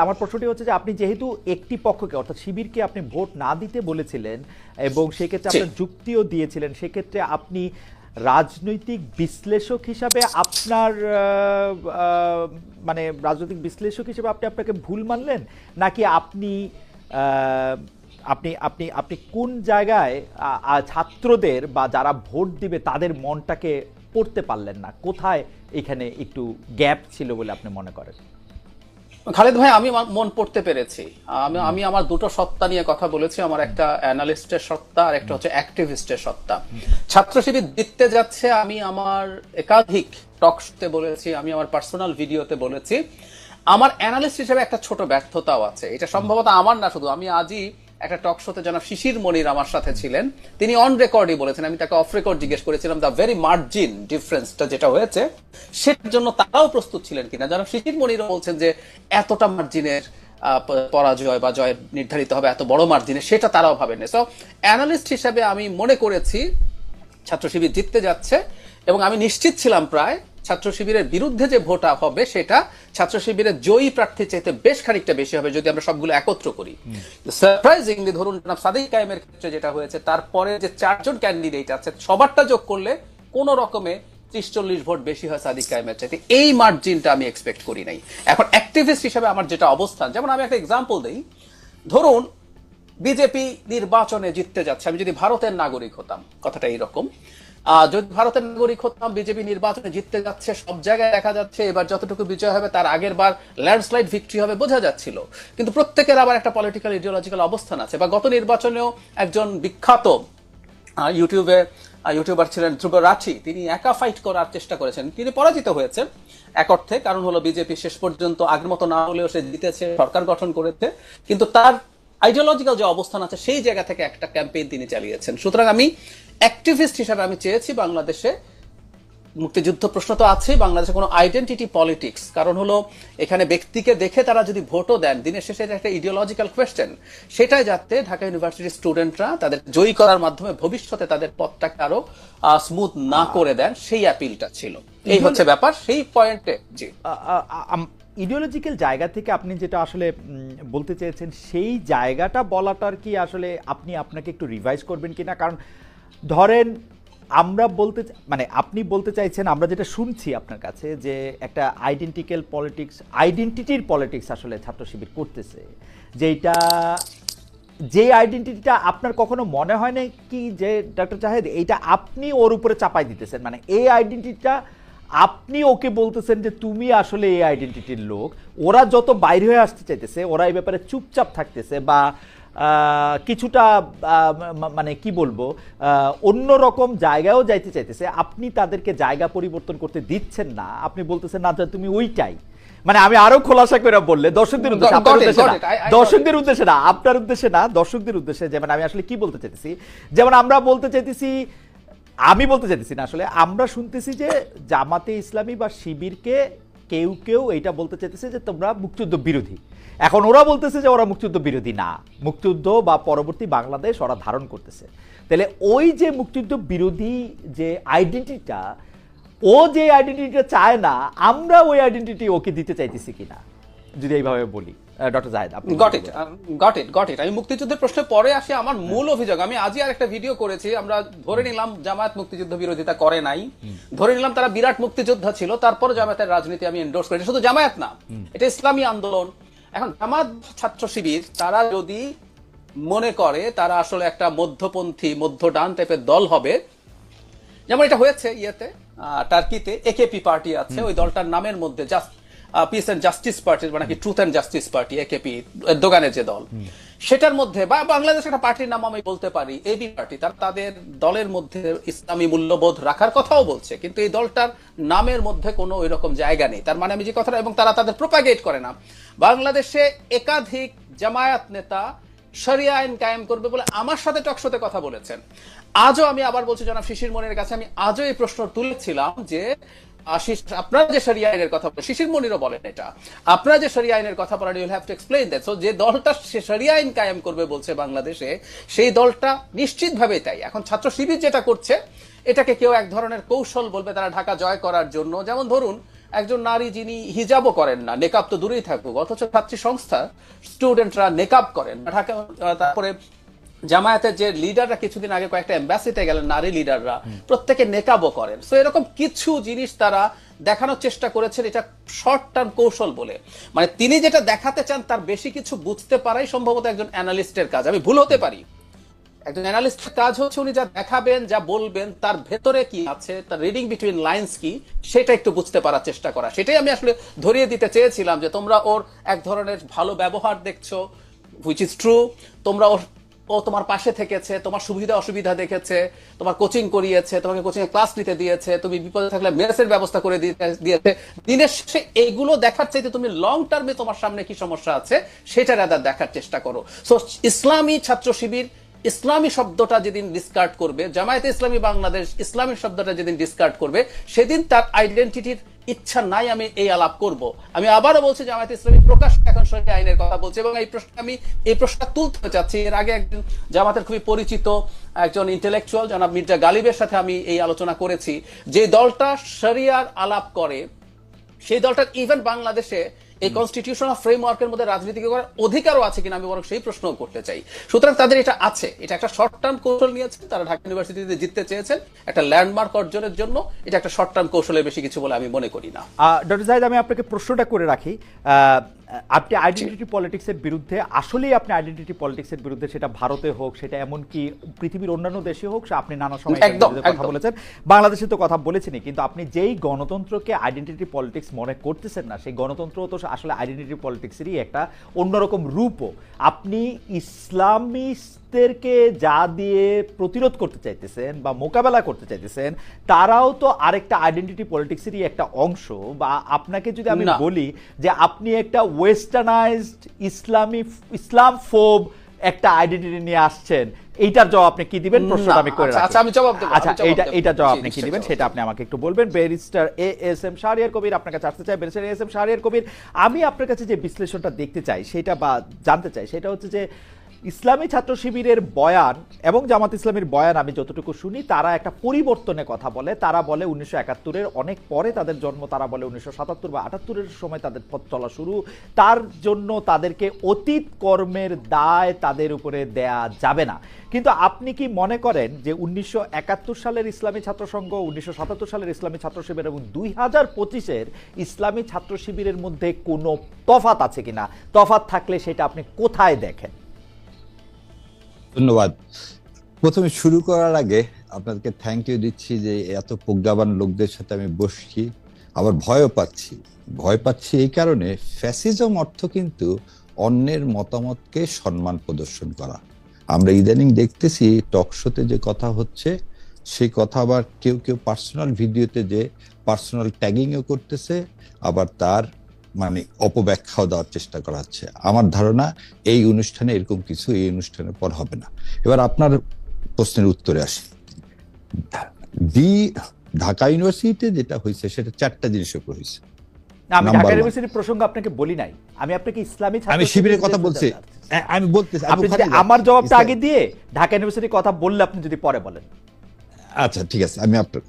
আমার প্রশ্নটি হচ্ছে যে আপনি যেহেতু একটি পক্ষকে অর্থাৎ শিবিরকে আপনি ভোট না দিতে বলেছিলেন এবং সেক্ষেত্রে আপনার যুক্তিও দিয়েছিলেন সেক্ষেত্রে আপনি রাজনৈতিক বিশ্লেষক হিসাবে আপনার মানে রাজনৈতিক বিশ্লেষক হিসেবে আপনি আপনাকে ভুল মানলেন? নাকি আপনি আপনি আপনি আপনি কোন জায়গায় ছাত্রদের বা যারা ভোট দিবে তাদের মনটাকে পড়তে পারলেন না? কোথায় এখানে একটু গ্যাপ ছিল বলে আপনি মনে করেন? খালেদ ভাই, আমি মন পড়তে পেরেছি। আমি আমি আমার দুটো সত্তা নিয়ে কথা বলেছি। আমার একটা অ্যানালিস্টের সত্তা, আর একটা হচ্ছে অ্যাক্টিভিস্টের সত্তা। ছাত্র শিবির জিততে যাচ্ছে, আমি আমার একাধিক টক শোতে বলেছি, আমি আমার পার্সোনাল ভিডিওতে বলেছি। আমার অ্যানালিস্ট হিসেবে একটা ছোট ব্যর্থতাও আছে। এটা সম্ভবত আমার না শুধু, আমি আজই একটা টক শোতে জনাব শিশির মনির আমার সাথে ছিলেন। তিনি অন রেকর্ডই বলেছেন, আমি তাকে অফ রেকর্ড জিজ্ঞেস করেছিলাম দ্য ভেরি মার্জিন ডিফারেন্সটা যেটা হয়েছে, সেটার জন্য তারাও প্রস্তুত ছিলেন কিনা? জনাব শিশির মনিরও বলছেন যে, এতটা মার্জিনের পরাজয় বা জয় নির্ধারিত হবে, এত বড় মার্জিনে সেটা তারাও ভাবেন সো অ্যানালিস্ট হিসেবে আমি মনে করেছি, ছাত্র শিবির জিততে যাচ্ছে এবং আমি নিশ্চিত ছিলাম প্রায় ছাত্র শিবিরের বিরুদ্ধে যে ভোট হবে সেটা ছাত্র শিবিরের জয়ী প্রার্থী চাইতে বেশ খানিকটা বেশি হবে যদি আমরা সবগুলো একত্র করি। সারপ্রাইজিংলি ধরুন জনাব সাদিক কায়েমের ক্ষেত্রে যেটা হয়েছে তারপরে যে চারজন ক্যান্ডিডেট আছে সবারটা যোগ করলে কোন রকমে ত্রিশ চল্লিশ ভোট বেশি হয় সাদিক কায়েমের চাইতে। এই মার্জিনটা আমি এক্সপেক্ট করি নাই। এখন অ্যাক্টিভিস্ট হিসেবে আমার যেটা অবস্থান যেমন আমি একটা এক্সাম্পল দিই। ধরুন বিজেপি নির্বাচনে জিততে যাচ্ছে আমি যদি ভারতের নাগরিক হতাম কথাটা এইরকম। যদি ভারতের নাগরিক হতাম বিজেপি নির্বাচনে জিততে যাচ্ছে, সব জায়গায় দেখা যাচ্ছে এবার যতটুকু বিজয় হবে, তার আগের বার ল্যান্ডস্লাইড ভিক্টরি হবে বোঝা যাচ্ছিল। কিন্তু প্রত্যেকের আবার একটা পলিটিক্যাল ইডিওলজিক্যাল অবস্থান আছে বা গত নির্বাচনেও একজন বিখ্যাত ইউটিউবে ইউটিউবার ছিলেন ধ্রুব রাঠি, তিনি একা ফাইট করার চেষ্টা করেছেন। তিনি পরাজিত হয়েছেন এক অর্থে, কারণ হলো বিজেপি শেষ পর্যন্ত আগের মতো না হলেও সে জিতেছে, সরকার গঠন করেছে। কিন্তু তার আইডিওলজিক্যাল যে অবস্থান আছে সেই জায়গা থেকে একটা ক্যাম্পেইন তিনি চালিয়েছেন। সুতরাং আমি অ্যাক্টিভিস্ট হিসাবে আমি চেয়েছি বাংলাদেশে মুক্তিযুদ্ধ প্রশ্ন তো আছে বাংলাদেশে কোনো আইডেন্টিটি পলিটিক্স কারণ হলো এখানে ব্যক্তিকে দেখে তারা যদি ভোটও দেন দিনের শেষে একটা ইডিওলজিক্যাল কোয়েশ্চেন সেটাই যাতে ঢাকা ইউনিভার্সিটির স্টুডেন্টরা তাদের জয়ী করার মাধ্যমে ভবিষ্যতে তাদের পথটাকে আরও স্মুথ না করে দেন সেই অ্যাপিলটা ছিল। এই হচ্ছে ব্যাপার। সেই পয়েন্টে জি। ইডিওলজিক্যাল জায়গা থেকে আপনি যেটা আসলে বলতে চেয়েছেন, সেই জায়গাটা বলাটার কি আসলে আপনি আপনাকে একটু রিভাইজ করবেন কিনা? কারণ ধরেন, আমরা বলতে মানে আপনি বলতে চাইছেন, আমরা যেটা শুনছি আপনার কাছে যে একটা আইডেন্টিক্যাল পলিটিক্স আইডেন্টিটির পলিটিক্স আসলে ছাত্র শিবির করতেছে। যেটা যে আইডেন্টিটিটা আপনার কখনো মনে হয় না কি যে ডক্টর জাহেদ, এইটা আপনি ওর উপরে চাপাই দিতেছেন? মানে এই আইডেন্টিটিটা আপনি ওকে বলতেছেন যে তুমি আসলে এই আইডেন্টিটির লোক। ওরা যত বাইরে হয়ে আসতে চাইতেছে ওরা এই ব্যাপারে চুপচাপ থাকতেছে বা কিছুটা মানে কি বলব অন্য রকম জায়গায়ও যাইতে চাইতেছে। আপনি তাদেরকে জায়গা পরিবর্তন করতে দিচ্ছেন না। আপনি বলতেছেন না যে তুমি ওইটাই। মানে আমি আরও খোলাসা করে বললে দর্শকদের উদ্দেশ্যে দর্শকদের উদ্দেশ্যে না আপনার উদ্দেশ্যে না দর্শকদের উদ্দেশ্যে যেমন আমি আসলে কি বলতে চাইতেছি যেমন আমরা বলতে চাইতেছি আমি বলতে চাইতেছি না। আসলে আমরা শুনতেছি যে জামাতে ইসলামী বা শিবিরকে কেউ কেউ এটা বলতে চাইতেছে যে তোমরা মুক্তিযুদ্ধ বিরোধী। এখন ওরা বলতেছে যে ওরা মুক্তিযুদ্ধ বিরোধী না। মুক্তিযুদ্ধ বা পরবর্তী বাংলাদেশ ওরা ধারণ করতেছে। তাহলে ওই যে মুক্তিযুদ্ধ বিরোধী যে আইডেন্টিটিটা ও যে আইডেন্টিটিটা চায় না, আমরা ওই আইডেন্টিটি ওকে দিতে চাইতেছি কিনা? যদি এইভাবে বলি। ডক্টর জাহেদ আপনি got it got it got it আমি মুক্তিযুদ্ধের প্রশ্নে পরে আসি আমার মূল অভিযোগ। আমি আজই আর একটা ভিডিও করেছি আমরা ধরে নিলাম জামায়াত মুক্তিযুদ্ধ বিরোধিতা করে নাই। ধরে নিলাম তারা বিরাট মুক্তিযোদ্ধা ছিল তারপর জামায়াতের রাজনীতি আমি এন্ডোর্স করি এটা শুধু জামায়াত না এটা ইসলামী আন্দোলন। এখন জামাত ছাত্র শিবির তারা যদি মনে করে তারা আসলে একটা মধ্যপন্থী মধ্য ডান টাইপের দল হবে যেমন এটা হয়েছে ইয়েতে টার্কিতে একেপি পার্টি আছে ওই দলটার নামের মধ্যে just peace and justice party মানে কি truth and justice party AKP দোকানের যে দল সেটার মধ্যে বা বাংলাদেশ একটা পার্টির নাম আমি বলতে পারি এবি পার্টি তার তাদের দলের মধ্যে ইসলামী মূল্যবোধ রাখার কথাও বলছে কিন্তু এই দলটার নামের মধ্যে কোনো ওই রকম জায়গা নেই। তার মানে আমি যে কথাটা এবং তারা তাদের প্রোপাগেট করে না। বাংলাদেশে একাধিক জামায়াত নেতা শরিয়া আইন কায়েম করবে বলে আমার সাথে টকশোতে কথা বলেছেন। আজও আমি আবার বলছি জনাব শিশির মনের কাছে আমি আজও এই প্রশ্ন তুলেছিলাম যে আশিস যে শরিয়া আইনের কথা বলেন, শিশির মনিরও বলেন এটা। যে শরিয়া আইনের কথা বলেন you'll have to that so যে দলটা সে শরিয়া আইন কায়েম করবে বলছে বাংলাদেশে, সেই দলটা নিশ্চিতভাবে তাই। এখন ছাত্র শিবির যেটা করছে, এটাকে কেউ এক ধরনের কৌশল বলবে তারা ঢাকা জয় করার জন্য। যেমন ধরুন, একজন নারী যিনি হিজাবও করেন না, নেকাব তো দূরেই থাকুক, অথচ ছাত্রী সংস্থা স্টুডেন্টরা নেকাব করেন। ঢাকা, তারপরে জামায়াতের যে লিডাররা কিছুদিন আগে কয়েকটা এম্বাসিতে গেলেন, নারী লিডাররা প্রত্যেকে নেকাবও করেন। সো এরকম কিছু জিনিস তারা দেখানোর চেষ্টা করেছেন, এটা শর্ট টার্ম কৌশল বলে। মানে তিনি যেটা দেখাতে চান, তার বেশি কিছু বুঝতে পারাই সম্ভবত একজন অ্যানালিস্টের কাজ। আমি ভুল হতে পারি। একজন অ্যানালিস্টের কাজ হচ্ছে উনি যা দেখাবেন, যা বলবেন, তার ভেতরে কি আছে, তার রিডিং বিটুইন লাইন্স কি, সেটা একটু বুঝতে পারার চেষ্টা করা। সেটাই আমি আসলে ধরিয়ে দিতে চেয়েছিলাম যে তোমরা ওর এক ধরনের ভালো ব্যবহার দেখছ হুইচ ইজ ট্রু তোমরা ওর ও তোমার পাশে থেকেছে, তোমার সুবিধা অসুবিধা দেখেছে, তোমার কোচিং করিয়েছে, তোমাকে কোচিং ক্লাস নিতে দিয়েছে, তুমি বিপদে থাকলে মেসের ব্যবস্থা করে দিয়েছে। দিনের শেষে এইগুলো দেখার চাইতে তুমি লং টার্মে তোমার সামনে কি সমস্যা আছে, সেটা রাদার দেখার চেষ্টা করো। সো ইসলামী ছাত্র শিবির, ইসলামী শব্দটা যেদিন ডিসকার্ড করবে, জামায়াতে ইসলামী বাংলাদেশ, ইসলামী শব্দটা যেদিন ডিসকার্ড করবে, সেদিন তার আইডেন্টিটির ইচ্ছা নাই আমি এই আলাপ করব। আমি আবারও বলছি, জামায়াত ইসলামী প্রকাশ এখন সহি আইনের কথা বলছে এবং এই প্রশ্ন আমি এই প্রশ্নটা তুলতে চাচ্ছি। এর আগে একজন জামাতের খুবই পরিচিত একজন ইন্টেলেকচুয়াল জনাব মির্জা গালিবের সাথে আমি এই আলোচনা করেছি। যে দলটা শরিয়ার আলাপ করে, সেই দলটার ইভেন বাংলাদেশে এই কনস্টিটিউশনাল ফ্রেমওয়ার্কের মধ্যে রাজনীতি করার অধিকারও আছে কিনা আমি বরং সেই প্রশ্ন করতে চাই। সুতরাং তাদের এটা আছে। এটা একটা শর্ট টার্ম কৌশল নিয়েছেন তারা ঢাকা ইউনিভার্সিটিতে জিততে চেয়েছেন। একটা ল্যান্ডমার্ক অর্জনের জন্য এটা একটা শর্ট টার্ম কৌশলের বেশি কিছু বলে আমি মনে করি না। ডক্টর জাহিদ আমি আপনাকে প্রশ্নটা করে রাখি। আহ, আপনি আইডেন্টিটি পলিটিক্সের বিরুদ্ধে আসলেই আপনি আইডেন্টিটি পলিটিক্সের বিরুদ্ধে সেটা ভারতে হোক সেটা এমনকি পৃথিবীর অন্যান্য দেশে হোক সে আপনি নানা সময় কথা বলেছেন। বাংলাদেশে তো কথা বলেছেনই কিন্তু আপনি যেই গণতন্ত্রকে আইডেন্টিটি পলিটিক্স মনে করতেছেন না সেই গণতন্ত্র তো আসলে আইডেন্টিটি পলিটিক্সেরই একটা অন্যরকম রূপও। আপনি ইসলামিস্টদেরকে যা দিয়ে প্রতিরোধ করতে চাইতেছেন বা মোকাবেলা করতে চাইতেছেন তারাও তো আরেকটা আইডেন্টিটি পলিটিক্সেরই একটা অংশ। বা আপনাকে যদি আমি বলি যে আপনি একটা ওয়েস্টার্নাইজড ইসলামী ইসলাম ফোব একটা আইডেন্টিটি নিয়ে আসছেন এইটার জবাব আপনি কি দিবেন? প্রশ্নটা আমি করে আচ্ছা, আচ্ছা, আমি জবাব দেবো, আচ্ছা এইটা। এইটা জবাব আপনি কি দিবেন? সেটা আপনি আমাকে একটু বলবেন। Barrister A S M Shahriar Kabir আপনার কাছে আসতে চাই। Barrister A S M Shahriar Kabir আমি আপনার কাছে যে বিশ্লেষণটা দেখতে চাই সেটা বা জানতে চাই সেটা হচ্ছে যে ইসলামী ছাত্র শিবিরের বয়ান এবং জামাত ইসলামের বয়ান আমি যতটুকু শুনি, তারা একটা পরিবর্তনের কথা বলে। তারা বলে উনিশশো একাত্তরের অনেক পরে তাদের জন্ম, তারা বলে উনিশশো সাতাত্তর বা আটাত্তরের সময় তাদের পথ চলা শুরু। তার জন্য তাদেরকে অতীত কর্মের দায় তাদের উপরে দেয়া যাবে না। কিন্তু আপনি কি মনে করেন যে উনিশশো একাত্তর সালের ইসলামী ছাত্র সংঘ, উনিশশো সাতাত্তর সালের ইসলামী ছাত্র শিবির এবং দুই হাজার পঁচিশের ইসলামী ছাত্র শিবিরের মধ্যে কোনো তফাত আছে কিনা? তফাত থাকলে সেটা আপনি কোথায় দেখেন? ধন্যবাদ। প্রথমে শুরু করার আগে আপনাদেরকে থ্যাংক ইউ দিচ্ছি যে এত প্রজ্ঞাবান লোকদের সাথে আমি বসছি। আবার ভয়ও পাচ্ছি। ভয় পাচ্ছি এই কারণে ফ্যাসিজম অর্থ কিন্তু অন্যের মতামতকে সম্মান প্রদর্শন করা। আমরা ইদানিং দেখতেছি টক শোতে যে কথা হচ্ছে, সেই কথা আবার কেউ কেউ পার্সোনাল ভিডিওতে যে পার্সোনাল ট্যাগিংও করতেছে, আবার তার মানে অপব্যাখ্যাও দেওয়ার চেষ্টা করা হচ্ছে। আমার ধারণা এই অনুষ্ঠানে এরকম কিছু এই অনুষ্ঠানের পর হবে না। এবার আপনার প্রশ্নের উত্তরে আসি। দি ঢাকা ইউনিভার্সিটিতে যেটা হয়েছে সেটা চারটা জিনিসের উপর হয়েছে। আমি ঢাকা ইউনিভার্সিটির প্রসঙ্গ আপনাকে বলি নাই। আমি আপনাকে ইসলামী আমি শিবিরের শিবিরের কথা বলছি। আমি বলতেছি আমি আপনি যদি আমার জবাবটা আগে দিয়ে ঢাকা ইউনিভার্সিটির কথা বললে আপনি যদি পরে বলেন। আচ্ছা ঠিক আছে আমি আপনার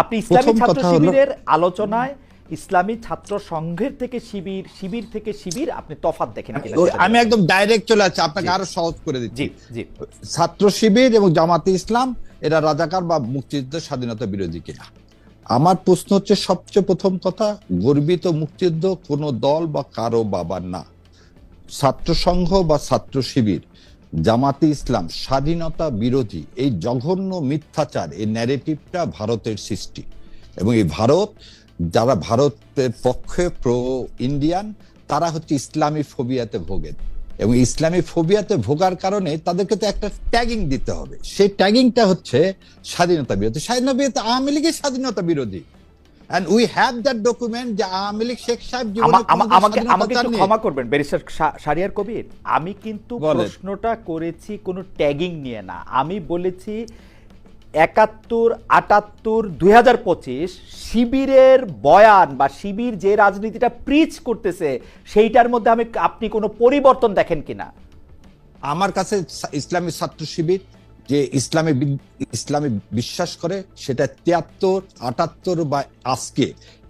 আপনি ইসলামী ছাত্র কথা শিবিরের আলোচনায় ইসলামী ছাত্র সংঘের থেকে শিবির শিবির থেকে শিবির আপনি তফাত দেখেন আমি একদম ডাইরেক্ট চলে যাচ্ছি আপনাকে। আরও সহজ করে দিচ্ছি। জি ছাত্র শিবির এবং জামাতে ইসলাম এরা রাজাকার বা মুক্তিযুদ্ধের স্বাধীনতা বিরোধী কিনা? আমার প্রশ্ন হচ্ছে সবচেয়ে প্রথম কথা গর্বিত মুক্তিযুদ্ধ কোনো দল বা কারও বাবার না। ছাত্র সংঘ বা ছাত্র শিবির জামাতে ইসলাম স্বাধীনতা বিরোধী এই জঘন্য মিথ্যাচার এই ন্যারেটিভটা ভারতের সৃষ্টি। এবং এই ভারত যারা ভারতের পক্ষে প্রো ইন্ডিয়ান তারা হচ্ছে ইসলামী ফোবিয়াতে ভোগেন এবং ইসলামী ফোবিয়াতে ভোগার কারণে তাদেরকে তো একটা ট্যাগিং দিতে হবে। সেই ট্যাগিংটা হচ্ছে স্বাধীনতা বিরোধী। স্বাধীনতা বিরোধী আওয়ামী লীগের স্বাধীনতা বিরোধী। And we have that document যে আওয়ামী লীগ শেখ সাহেব আমাকে আমাকে একটু ক্ষমা করবেন ব্যারিস্টার শারিয়ার কবির। আমি কিন্তু। প্রশ্নটা করেছি কোনো ট্যাগিং নিয়ে না। আমি বলেছি একাত্তর, আটাত্তর, দুই শিবিরের বয়ান বা শিবির যে রাজনীতিটা প্রিচ করতেছে, সেইটার মধ্যে আমি, আপনি কোনো পরিবর্তন দেখেন কিনা? আমার কাছে ইসলামী ছাত্র শিবির যে ইসলামে ইসলামে বিশ্বাস করে সেটা তিয়াত্তর আটাত্তর বা আজকে।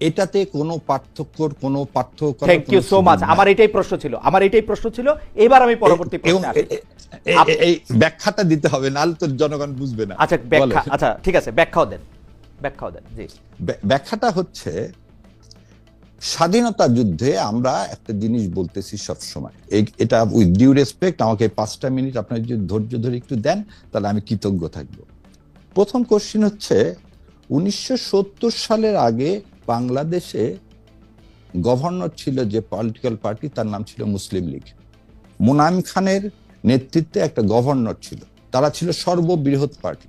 এটাতে কোনো পার্থক্যর কোনো পার্থক্য থ্যাংক ইউ সো মাচ আমার এটাই প্রশ্ন ছিল। আমার এটাই প্রশ্ন ছিল। এবার আমি পরবর্তী এই ব্যাখ্যাটা দিতে হবে নাহলে তো জনগণ বুঝবে না। আচ্ছা ব্যাখ্যা আচ্ছা ঠিক আছে ব্যাখ্যাও দেন। ব্যাখ্যাও দেন জি। ব্যাখ্যাটা হচ্ছে স্বাধীনতা যুদ্ধে আমরা একটা জিনিস বলতেছি সব সময় এটা উইথ ডিউ রেসপেক্ট আমাকে পাঁচটা মিনিট আপনার যদি ধৈর্য ধরে একটু দেন, তাহলে আমি কৃতজ্ঞ থাকব। প্রথম কোশ্চিন হচ্ছে, উনিশশো সত্তর সালের আগে বাংলাদেশে গভর্নর ছিল যে পলিটিক্যাল পার্টি তার নাম ছিল মুসলিম লীগ। মুনাইম খানের নেতৃত্বে একটা গভর্নর ছিল। তারা ছিল সর্ববৃহৎ পার্টি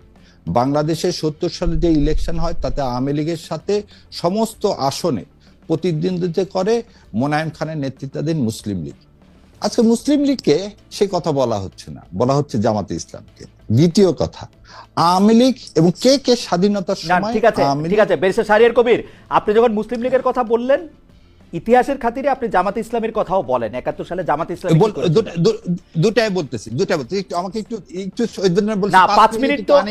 বাংলাদেশে সত্তর সালে যে ইলেকশন হয়, তাতে আওয়ামী লীগের সাথে সমস্ত আসনে প্রতিদ্বন্দ্বিতা করে মোনায়েম খানের নেতৃত্বাধীন মুসলিম লীগ। আজকে মুসলিম লীগকে সে কথা বলা হচ্ছে না। বলা হচ্ছে জামাতে ইসলামকে। দ্বিতীয় কথা আওয়ামী লীগ এবং কে কে স্বাধীনতার সময় ঠিক আছে ঠিক আছে সারিয়ার কবির আপনি যখন মুসলিম লীগের কথা বললেন ইতিহাসের খাতিরে আপনি জামাত ইসলামের কথাও বলেন একাত্তর সালে জামাত ইসলাম দুটাই বলতেছি দুটাই বলতেছি। আমাকে একটু একটু না, পাঁচ মিনিট তো-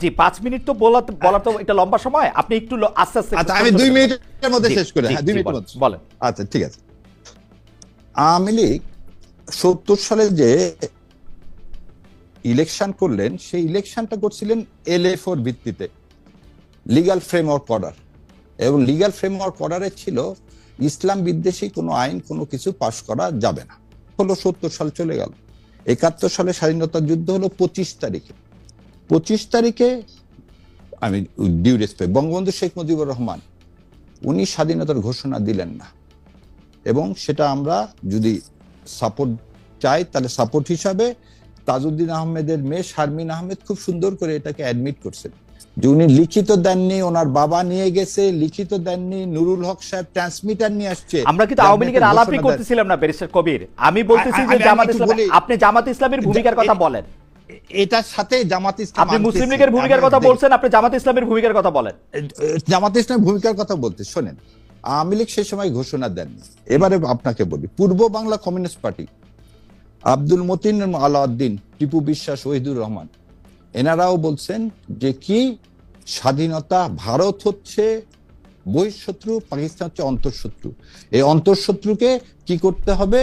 জি পাঁচ মিনিট তো বলা বলা তো এটা লম্বা সময় আপনি একটু আস্তে আস্তে আচ্ছা আমি দুই মিনিটের মধ্যে শেষ করে হ্যাঁ দুই জি, মিনিটের বলেন, আচ্ছা ঠিক আছে। আওয়ামী লীগ সত্তর সালে যে ইলেকশন করলেন সেই ইলেকশনটা করছিলেন এল এলএফওর ভিত্তিতে লিগ্যাল ফ্রেমওয়ার্ক অর্ডার এবং লিগ্যাল ফ্রেমওয়ার্ক অর্ডারে ছিল ইসলাম বিদ্বেষী কোনো আইন, কোনো কিছু পাশ করা যাবে না। হলো সত্তর সাল চলে গেল। একাত্তর সালে স্বাধীনতা যুদ্ধ হলো পঁচিশ তারিখে। পঁচিশ তারিখে, আমি ডিউ রেসপেক্ট বঙ্গবন্ধু শেখ মুজিবুর রহমান, উনি স্বাধীনতার ঘোষণা দিলেন না। এবং সেটা আমরা যদি সাপোর্ট চাই, তাহলে সাপোর্ট হিসাবে তাজউদ্দিন আহমেদের মেয়ে শারমিন আহমেদ খুব সুন্দর করে এটাকে অ্যাডমিট করছেন। উনি লিখিত দেননি ওনার বাবা নিয়ে গেছে লিখিত দেননি নুরুল হক সাহেব ট্রান্সমিটার নিয়ে আসছে। আমরা কিন্তু আওয়ামী লীগের আলাপই করতেছিলাম না ব্যারিস্টার কবির। আমি বলতেছি যে জামাত ইসলাম আপনি জামাত ইসলামের ভূমিকার কথা বলেন। এটার সাথে জামাত ইসলাম আপনি মুসলিম লীগের ভূমিকার কথা বলছেন আপনি জামাত ইসলামের ভূমিকার কথা বলেন। জামাত ইসলাম ভূমিকার কথা বলতে শোনেন আওয়ামী লীগ সেই সময় ঘোষণা দেন এবারে আপনাকে বলি পূর্ব বাংলা কমিউনিস্ট পার্টি আব্দুল মতিন আলাউদ্দিন টিপু বিশ্বাস ওহিদুর রহমান এনারাও বলছেন যে কি স্বাধীনতা ভারত হচ্ছে বহিঃশত্রু, পাকিস্তান হচ্ছে অন্তঃশত্রু। এই অন্তঃশত্রুকে কি করতে হবে?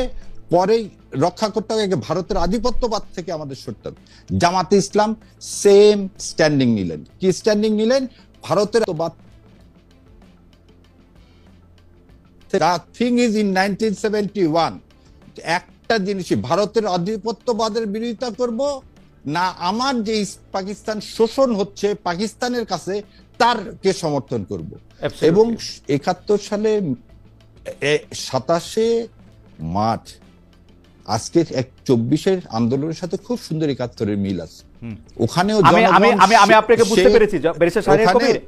পরেই রক্ষা করতে হবে ভারতের আধিপত্যবাদ থেকে আমাদের সরতে হবে। জামাতে ইসলাম সেম স্ট্যান্ডিং নিলেন। কি স্ট্যান্ডিং নিলেন? ভারতের thing is in nineteen seventy one একটা জিনিসই, ভারতের আধিপত্যবাদের বিরোধিতা করব না আমার যে পাকিস্তান শোষণ হচ্ছে পাকিস্তানের কাছে তারকে সমর্থন করব। এবং একাত্তর সালে সাতাশে মার্চ আজকে এক চব্বিশের আন্দোলনের সাথে খুব সুন্দর একাত্তরের মিল আছে। ওখানেও আমি আমি আপনাকে বুঝতে পেরেছি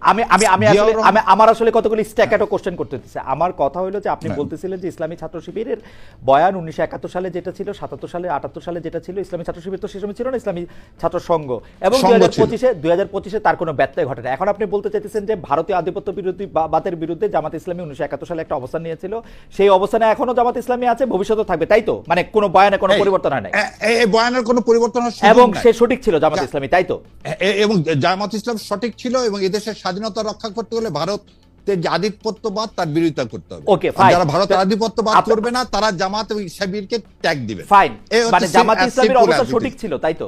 আমি আমি আমি আসলে আমি আমার আসলে কতগুলি স্ট্যাকেটো কোশ্চেন করতে হচ্ছে আমার কথা হলো যে আপনি হ্যাঁ। বলতেছিলেন যে ইসলামী ছাত্র শিবিরের বয়ান উনিশশো একাত্তর সালে যেটা ছিল সাতাত্তর সালে আটাত্তর সালে যেটা ছিল ইসলামী ছাত্র শিবির তো সে সময় ছিল না ইসলামী ছাত্র সংঘ। এবং দুই হাজার পঁচিশে দুই হাজার পঁচিশে তার কোনো ব্যত্যয় ঘটে না এখন আপনি বলতে চাইতেছেন যে ভারতীয় আধিপত্য বিরোধী বা- বাদের বিরুদ্ধে জামাত ইসলামী উনিশশো একাত্তর সালে একটা অবস্থান নিয়েছিল। সেই অবস্থানে এখনও জামাত ইসলামী আছে ভবিষ্যতে থাকবে। তাই তো? মানে কোনো বয়ানে কোনো এই- পরিবর্তন হয় না এ- এ- এই বয়ানের কোনো পরিবর্তন এবং সে সঠিক ছিল জামাত ইসলামী তাই তো? এবং জামাত ইসলাম সঠিক ছিল এবং এদেশের স্বাধীনতা রক্ষা করতে হলে ভারত যে আধিপত্যবাদ তার বিরোধিতা করতে হবে। ওকে ফাইন যারা ভারতের আধিপত্যবাদ করবে না তারা জামাত এবং শিবিরকে ট্যাগ দিবে। ফাইন মানে জামাত ইসলামের অবস্থা সঠিক ছিল তাই তো?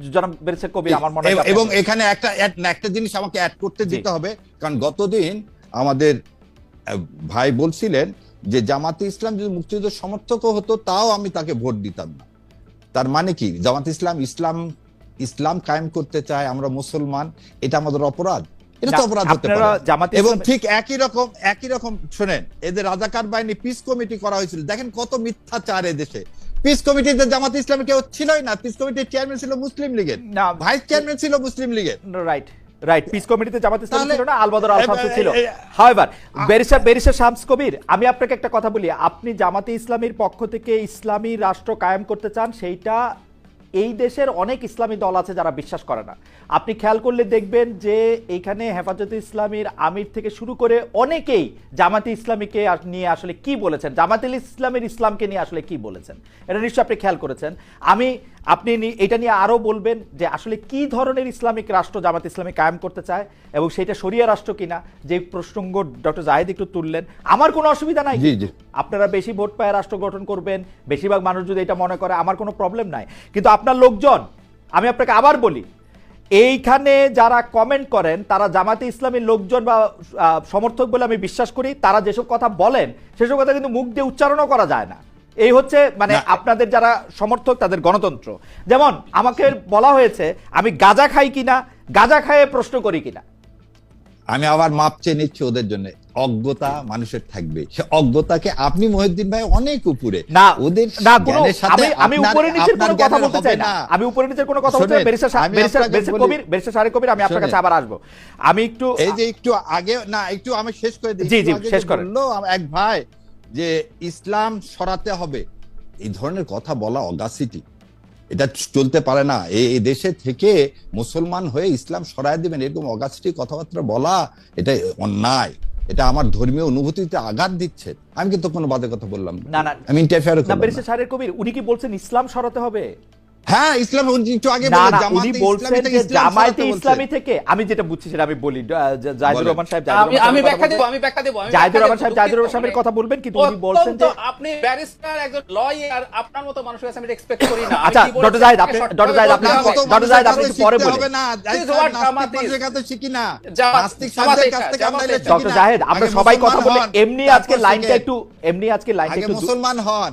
জনাব ব্যারিস্টার কবির আমার মনে হয় এবং- এখানে একটা একটা জিনিস আমাকে অ্যাড করতে দিতে হবে কারণ গতদিন আমাদের ভাই বলছিলেন যে জামাতে ইসলাম যদি মুক্তিযুদ্ধ সমর্থকও হতো তাও আমি তাকে ভোট দিতাম না। তার মানে কি? জামাত ইসলাম ইসলাম ইসলাম কায়েম করতে চায় আমরা মুসলমান এটা আমাদের অপরাধ। এটা তো অপরাধ হতে পারে। এবং ঠিক একই রকম একই রকম শোনেন এদের রাজাকার বাহিনী পিস কমিটি করা হয়েছিল। দেখেন কত মিথ্যাচার দেশে। পিস কমিটিতে জামাত ইসলামী কেউ ছিলই না পিস কমিটির চেয়ারম্যান ছিল মুসলিম লীগের। না ভাইস চেয়ারম্যান ছিল মুসলিম লীগের। রাইট রাইট পিস কমিটিতে জামাত ইসলাম ছিল না আলবদর আল শামস ছিল। হাওয়েভার বেরিসা বেরিসা শামস কবির আমি আপনাকে একটা কথা বলি। আপনি জামাতে ইসলামীর পক্ষ থেকে ইসলামী রাষ্ট্র কায়েম করতে চান সেইটা এই দেশের অনেক ইসলামী দল আছে যারা বিশ্বাস করে না। আপনি খেয়াল করলে দেখবেন যে এইখানে হেফাজতে ইসলামীর আমির থেকে শুরু করে অনেকেই জামাতি ইসলামীকে নিয়ে আসলে কি বলেছেন? জামাতে ইসলামের ইসলামকে নিয়ে আসলে কি বলেছেন? এটা নিশ্চয়ই আপনি খেয়াল করেছেন। আমি আপনি এটা নিয়ে আরও বলবেন যে আসলে কি ধরনের ইসলামিক রাষ্ট্র জামাত ইসলামী কায়েম করতে চায় এবং সেটা শরিয়া রাষ্ট্র কিনা? যে প্রসঙ্গ ডক্টর জাহেদ একটু তুললেন। আমার কোনো অসুবিধা নাই। আপনারা বেশি ভোট পায় রাষ্ট্র গঠন করবেন বেশিরভাগ মানুষ যদি এটা মনে করে আমার কোনো প্রবলেম নাই। কিন্তু আপনার লোকজন আমি আপনাকে আবার বলি এইখানে যারা কমেন্ট করেন তারা জামাতে ইসলামীর লোকজন বা সমর্থক বলে আমি বিশ্বাস করি তারা যেসব কথা বলেন সেসব কথা কিন্তু মুখ দিয়ে উচ্চারণও করা যায় না। এই হচ্ছে মানে আপনাদের যারা সমর্থক তাদের গণতন্ত্র। যেমন আমাকে বলা হয়েছে আমি গাজা খাই কিনা গাজা খায়ে প্রশ্ন করি কিনা। আমি আবার মাপ চেয়ে নিচ্ছি ওদের জন্য। অজ্ঞতা মানুষের থাকবে। সে অজ্ঞতাকে আপনি মহিউদ্দিন ভাই অনেক উপরে। না ওদের না জ্ঞানের সাথে আমি আমি উপরে নিচের কোনো কথা বলতে চাই না। আমি উপরে নিচের কোনো কথা বলতে চাই বেরিসা বেরিসা কবির বেরিসা সারে কবির আমি আপনার কাছে আবার আসব। আমি একটু এই যে একটু আগে না একটু আমি শেষ করে দিই। জি, জি, শেষ করেন। এক ভাই যে ইসলাম সরাতে হবে। এই ধরনের কথা বলা অগাসিটি এটা চলতে পারে না। এই দেশে থেকে মুসলমান হয়ে ইসলাম সরাই দেবেন এরকম অগাসিটি কথাবার্তা বলা এটা অন্যায়। এটা আমার ধর্মীয় অনুভূতিতে আঘাত দিচ্ছে। আমি কিন্তু কোনো বাদে কথা বললাম? না, না। আমি ইন্টারফেয়ার কবির উনি কি বলছেন ইসলাম সরাতে হবে? হ্যাঁ ইসলাম একটু আগে উনি ইসলামী বলছেন থেকে যে জামায়াতে ইসলামী থেকে আমি যেটা বুঝছি সেটা আমি বলি জাহিদুর রহমান সাহেব আমি ব্যাখ্যা দেব আমি ব্যাখ্যা দেব জাহিদুর রহমান সাহেব জাহিদুর রহমান সাহেবের কথা বলবেন কিন্তু উনি বলছেন যে আপনি ব্যারিস্টার একজন লয়ার আপনার মতো মানুষের কাছে আমি এক্সপেক্ট করি না আচ্ছা, ডক্টর জাহিদ, আপনি- ডক্টর জাহিদ, আপনি-। ডক্টর জাহিদ, আপনি একটু পরে বলেন। না This is নাস্তিক মানুষের কাছে শিখি না নাস্তিক জামাত কাছ থেকে আমরা। ডক্টর সবাই কথা বলে এমনি আজকে লাইনটা। একটু এমনি আজকে লাইনটা একটু মুসলমান হন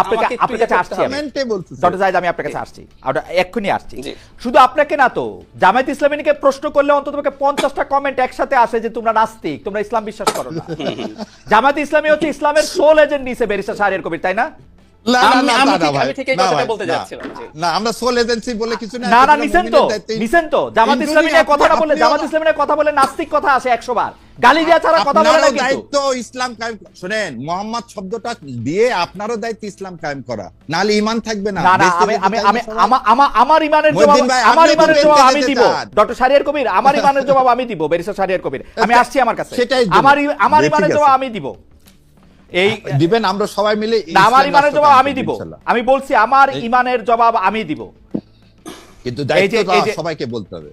আপনাকে আপনার কাছে আসছি হবে। আমি। কমেন্টে বলছি ডক্টর জাহিদ আমি আপনার কাছে আসছি। এক্ষুনি আসছি। শুধু আপনাকে না তো জামায়াত ইসলামীকে প্রশ্ন করলে অন্তত পঞ্চাশটা কমেন্ট একসাথে আসে যে তোমরা নাস্তিক তোমরা ইসলাম বিশ্বাস করো না। জামায়াত ইসলামী হচ্ছে ইসলামের সোল এজেন্ট নিছে বেরিসা সাহের কবির তাই না? না, না, আমি- না, আমি না, ঠিক- ভাই, আমি ঠিক এই না, কথাটা ভাই, বলতে না। যাচ্ছিলাম, জি। না আমরা সোল এজেন্সি বলে কিছু না না না নিছেন তো নিছেন তো। জামাত ইসলামী কথা না বলে জামাত ইসলামী কথা বলে নাস্তিক কথা আসে একশো বার। গালি দেওয়া ছাড়া কথা বলে না আপনারও দায়িত্ব ইসলাম কায়েম শুনেন মোহাম্মদ শব্দটা দিয়ে আপনারও দায়িত্ব ইসলাম কায়েম করা। থাকবে না। না না আমি আমার ইমানের জবাব আমার আমি যেতে দিব। চান। ডক্টর শারিয়ার কবির আমার ইমানের জবাব আমি দিব বেরিসা শারিয়ার কবির। আমি আসছি আমার কাছে। আমার আমার জি, ইমানের জবাব আমি দিব। এই দিবেন আমরা সবাই মিলে আমার ইমানের জবাব আমি দিব। আমি বলছি আমার ইমানের জবাব আমি দিব। কিন্তু দায়িত্ব সবাইকে বলতে হবে।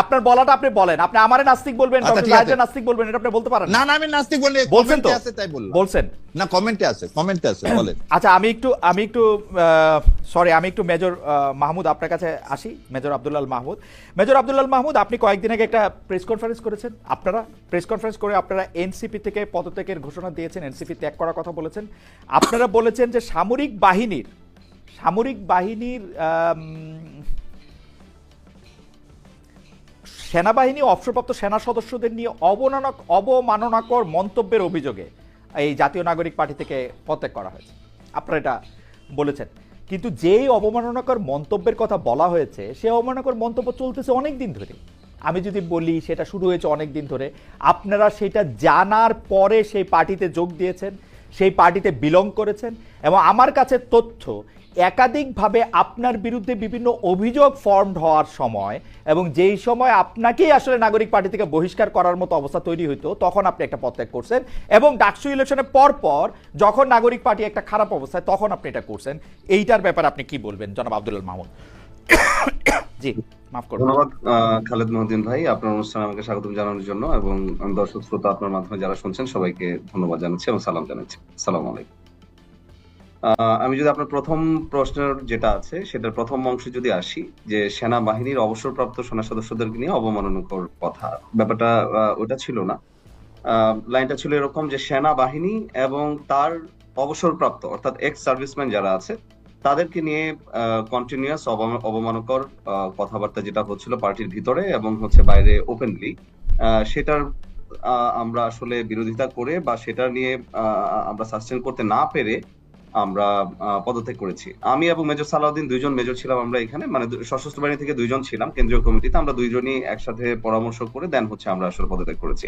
আপনার বলাটা আপনি বলেন। আপনি আমারে নাস্তিক বলবেন আচ্ছা, ডক্টর নাস্তিক বলবেন এটা আপনি বলতে পারেন? না না আমি নাস্তিক বলি বলছেন তো? কমেন্টে আছে তাই বললাম। বলছেন। না কমেন্টে আছে কমেন্টে আছে বলেন। আচ্ছা আমি একটু আমি একটু সরি আমি একটু মেজর মাহমুদ আপনার কাছে আসি মেজর আব্দুল্লাল মাহমুদ। মেজর আব্দুল্লাল মাহমুদ আপনি কয়েকদিন আগে একটা প্রেস কনফারেন্স করেছেন আপনারা প্রেস কনফারেন্স করে আপনারা এনসিপি থেকে পদত্যাগের ঘোষণা দিয়েছেন এনসিপি ত্যাগ করার কথা বলেছেন। আপনারা বলেছেন যে সামরিক বাহিনীর সামরিক বাহিনীর সেনাবাহিনী, অবসরপ্রাপ্ত সেনা সদস্যদের নিয়ে অবমাননা, অবমাননাকর মন্তব্যের অভিযোগে এই জাতীয় নাগরিক পার্টি থেকে পদত্যাগ করা হয়েছে। আপনারা এটা বলেছেন। কিন্তু যেই অবমাননাকর মন্তব্যের কথা বলা হয়েছে, সে অবমাননাকর মন্তব্য চলতেছে অনেক দিন ধরে। আমি যদি বলি, সেটা শুরু হয়েছে অনেক দিন ধরে। আপনারা সেটা জানার পরে সেই পার্টিতে যোগ দিয়েছেন। সেই পার্টিতে বিলং করেছেন এবং আমার কাছে তথ্য, একাধিকভাবে আপনার বিরুদ্ধে বিভিন্ন অভিযোগ ফর্মড হওয়ার সময় এবং যেই সময় আপনাকেই আসলে নাগরিক পার্টি থেকে বহিষ্কার করার মতো অবস্থা তৈরি হইতো, তখন আপনি একটা পদত্যাগ করছেন এবং ডাকসু ইলেকশনের পর পর যখন নাগরিক পার্টি একটা খারাপ অবস্থায়, তখন আপনি এটা করছেন। এইটার ব্যাপারে আপনি কি বলবেন, জনাব আব্দুল মাহমুদ জি, মাফ করবেন। ধন্যবাদ খালেদ মহদিন ভাই। আপনার অনুষ্ঠানে আমাকে স্বাগতম জানানোর জন্য এবং দর্শক শ্রোতা আপনার মাধ্যমে যারা শুনছেন সবাইকে ধন্যবাদ জানাচ্ছি এবং সালাম জানাচ্ছি। সালাম আলাইকুম। আমি যদি আপনার প্রথম প্রশ্নের যেটা আছে, সেটার প্রথম অংশে যদি আসি, যে সেনাবাহিনীর অবসরপ্রাপ্ত সেনা সদস্যদেরকে নিয়ে অবমাননাকর কথা। ব্যাপারটা ওটা ছিল না। লাইনটা ছিল এরকম যে সেনাবাহিনী এবং তার অবসরপ্রাপ্ত, অর্থাৎ এক্স সার্ভিসম্যান যারা আছে তাদেরকে নিয়ে কন্টিনিউয়াস অবমানকর কথাবার্তা যেটা হচ্ছিল পার্টির ভিতরে এবং হচ্ছে বাইরে ওপেনলি সেটার আমরা আসলে বিরোধিতা করে বা সেটা নিয়ে আমরা সাস্টেন করতে না পেরে আমরা পদত্যাগ করেছি। আমি এবং মেজর সালাউদ্দিন দুইজন মেজর ছিলাম আমরা এখানে মানে সশস্ত্র বাহিনী থেকে দুইজন ছিলাম। কেন্দ্রীয় কমিটিতে আমরা দুইজনই একসাথে পরামর্শ করে দেন হচ্ছে আমরা আসলে পদত্যাগ করেছি।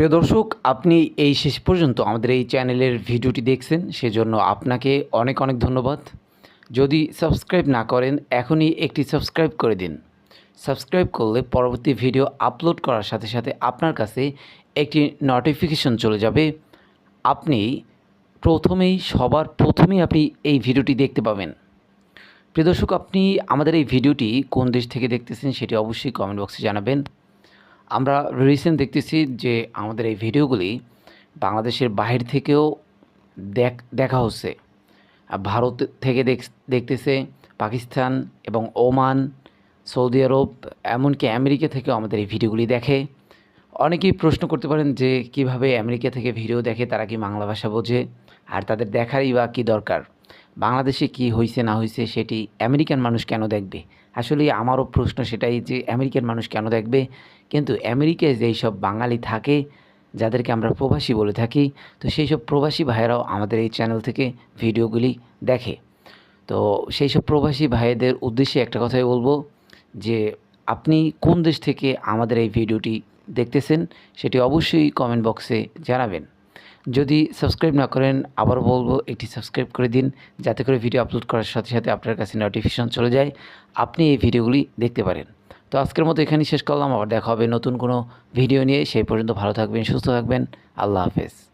প্রিয় দর্শক, আপনি এই শেষ পর্যন্ত আমাদের এই চ্যানেলের ভিডিওটি দেখছেন, সেজন্য আপনাকে অনেক অনেক ধন্যবাদ। যদি সাবস্ক্রাইব না করেন, এখনই একটি সাবস্ক্রাইব করে দিন। সাবস্ক্রাইব করলে পরবর্তী ভিডিও আপলোড করার সাথে সাথে আপনার কাছে একটি নোটিফিকেশন চলে যাবে। আপনি প্রথমেই, সবার প্রথমেই আপনি এই ভিডিওটি দেখতে পাবেন। প্রিয় দর্শক, আপনি আমাদের এই ভিডিওটি কোন দেশ থেকে দেখতেছেন, সেটি অবশ্যই কমেন্ট বক্সে জানাবেন। আমরা রিসেন্ট দেখতেছি যে আমাদের এই ভিডিওগুলি বাংলাদেশের বাহির থেকেও দেখ, দেখা হচ্ছে। ভারত থেকে দেখ, দেখতেছে পাকিস্তান এবং ওমান, সৌদি আরব, এমনকি আমেরিকা থেকেও আমাদের এই ভিডিওগুলি দেখে। অনেকেই প্রশ্ন করতে পারেন যে কীভাবে আমেরিকা থেকে ভিডিও দেখে তারা কি বাংলা ভাষা বোঝে, আর তাদের দেখারই বা কী দরকার। বাংলাদেশে কি হয়েছে না হয়েছে সেটি আমেরিকান মানুষ কেন দেখবে? আসলে আমারও প্রশ্ন সেটাই যে, আমেরিকান মানুষ কেন দেখবে? কিন্তু আমেরিকায় যেই সব বাঙালি থাকে, যাদেরকে আমরা প্রবাসী বলে থাকি, তো সেই সব প্রবাসী ভাইয়েরাও আমাদের এই চ্যানেল থেকে ভিডিওগুলি দেখে। তো সেই সব প্রবাসী ভাইদের উদ্দেশ্যে একটা কথাই বলব যে, আপনি কোন দেশ থেকে আমাদের এই ভিডিওটি দেখতেছেন, সেটি অবশ্যই কমেন্ট বক্সে জানাবেন। যদি সাবস্ক্রাইব না করেন আবার বলব, একটি সাবস্ক্রাইব করে দিন, যাতে করে ভিডিও আপলোড করার সাথে সাথে আপনার কাছে নোটিফিকেশন চলে যায়, আপনি এই ভিডিওগুলি দেখতে পারেন। তো আজকের মতো এখানেই শেষ করলাম, আবার দেখা হবে নতুন কোনো ভিডিও নিয়ে। সেই পর্যন্ত ভালো থাকবেন, সুস্থ থাকবেন। আল্লাহ হাফেজ।